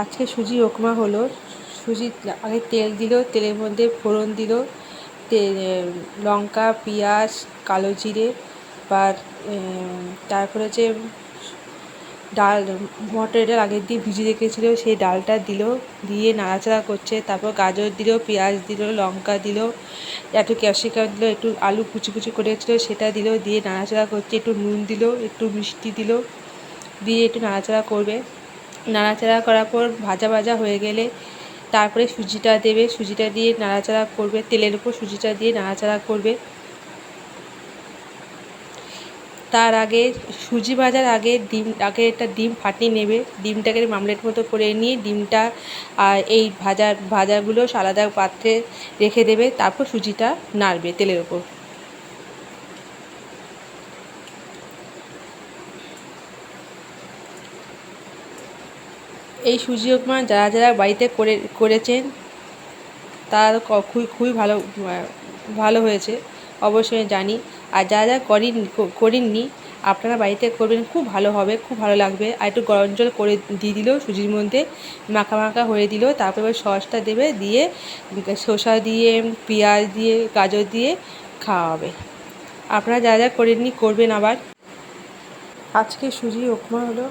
আজকে সুজি উপমা হলো। সুজি আগে তেল দিল, তেলের মধ্যে ফোড়ন দিল লঙ্কা, পেঁয়াজ, কালো জিরে বা তারপরে যে ডাল মটরের ডাল আগের দিয়ে ভিজিয়ে রেখেছিল, সেই ডালটা দিল, দিয়ে নাড়াচাড়া করছে, তারপর গাজর দিল, পেঁয়াজ দিল, লঙ্কা দিল, একটু ক্যাপসিকাম দিল, একটু আলু কুচি কুচি করে রেখেছিল সেটা দিল, দিয়ে নাড়াচাড়া করছে, একটু নুন দিল, একটু মিষ্টি দিল, দিয়ে একটু নাড়াচাড়া করবে। নাড়াচাড়া করার পর ভাজা ভাজা হয়ে গেলে তারপরে সুজিটা দেবে। সুজিটা দিয়ে নাড়াচাড়া করবে। তেলের উপর সুজিটা দিয়ে নাড়াচাড়া করবে। তার আগে সুজি ভাজার আগে ডিম, আগে একটা ডিম ফাটিয়ে নেবে। ডিমটাকে মামলেট মতো করে নিয়ে ডিমটা আর এই ভাজার ভাজাগুলো আলাদা পাত্রে রেখে দেবে। তারপর সুজিটা নাড়বে তেলের ওপর এই সুজি উপমা যারা যারা বাড়িতে করে, করেছেন, তার খুবই খুবই ভালো ভালো হয়েছে। অবশ্যই জানি। আর যারা যারা করেন করেননি, আপনারা বাড়িতে করবেন, খুব ভালো হবে, খুব ভালো লাগবে। আর একটু গরম জল করে দিয়ে দিল সুজির মধ্যে, মাখা মাখা হয়ে দিল। তারপরে সসটা দেবে, দিয়ে শসা দিয়ে, পেঁয়াজ দিয়ে, গাজর দিয়ে খাওয়া হবে আপনারা যা যা করেননি, করবেন আবার। আজকে সুজি উপমা হলো